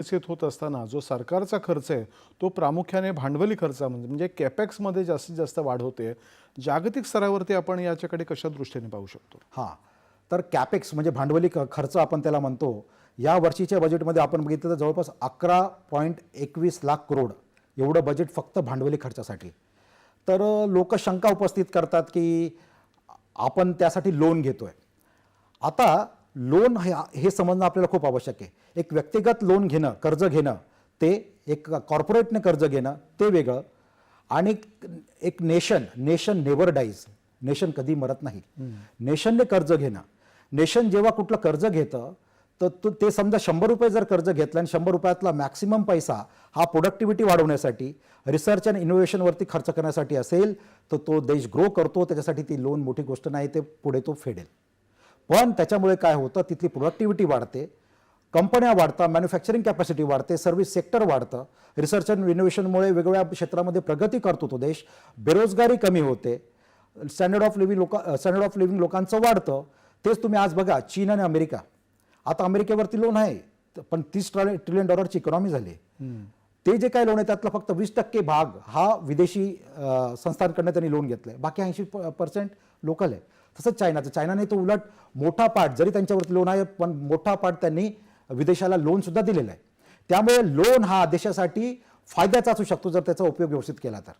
विकसित होत असताना जो सरकारचा खर्च आहे तो प्रामुख्याने भांडवली खर्च म्हणजे, म्हणजे कॅपेक्समध्ये जास्तीत जास्त वाढ होते. जागतिक स्तरावरती आपण याच्याकडे कशा दृष्टीने पाहू शकतो? हां. तर कॅपेक्स म्हणजे भांडवली खर्च आपण त्याला म्हणतो. या वर्षीच्या बजेटमध्ये आपण बघितलं तर जवळपास अकरा पॉईंट एकवीस लाख करोड एवढं बजेट फक्त भांडवली खर्चासाठी. तर लोक शंका उपस्थित करतात की आपण त्यासाठी लोन घेतोय. आता लोन हे समजणं आपल्याला खूप आवश्यक आहे. एक व्यक्तिगत लोन घेणं कर्ज घेणं ते एक कॉर्पोरेटने कर्ज घेणं ते वेगळं. आणि एक nation nation never dies nation कधी मरत नाही. नेशनने कर्ज घेणं. नेशन जेव्हा कुठलं कर्ज घेतं तर तो ते समजा शंभर रुपये जर कर्ज घेतलं आणि शंभर रुपयातला मॅक्सिमम पैसा हा प्रोडक्टिव्हिटी वाढवण्यासाठी रिसर्च अँड इनोव्हेशनवरती खर्च करण्यासाठी असेल तर तो देश ग्रो करतो त्याच्यासाठी ती लोन मोठी गोष्ट नाही ते पुढे तो फेडेल. पण त्याच्यामुळे काय होतं तिथली प्रोडक्टिव्हिटी वाढते कंपन्या वाढतात मॅन्युफॅक्चरिंग कॅपॅसिटी वाढते सर्व्हिस सेक्टर वाढतं. रिसर्च अँड इनोव्हेशनमुळे वेगवेगळ्या क्षेत्रामध्ये प्रगती करतो तो देश. बेरोजगारी कमी होते. स्टँडर्ड ऑफ लिव्हिंग लोक स्टँडर्ड ऑफ लिव्हिंग लोकांचं वाढतं. तेच तुम्ही आज बघा चीन आणि अमेरिका. आता अमेरिकेवरती लोन आहे पण तीस ट्रिलियन डॉलरची इकॉनॉमी झाली. ते जे काय लोन आहे त्यातला फक्त वीस टक्के भाग हा विदेशी संस्थांकडनं त्यांनी लोन घेतलंय. बाकी ऐंशी पर्सेंट लोकल आहे. तसंच चायनाचं. चायनाने तो उलट मोठा पार्ट जरी त्यांच्यावरती लोन आहे पण मोठा पार्ट त्यांनी विदेशाला लोन सुद्धा दिलेला आहे. त्यामुळे लोन हा देशासाठी फायद्याचा असू शकतो जर त्याचा उपयोग व्यवस्थित केला तर.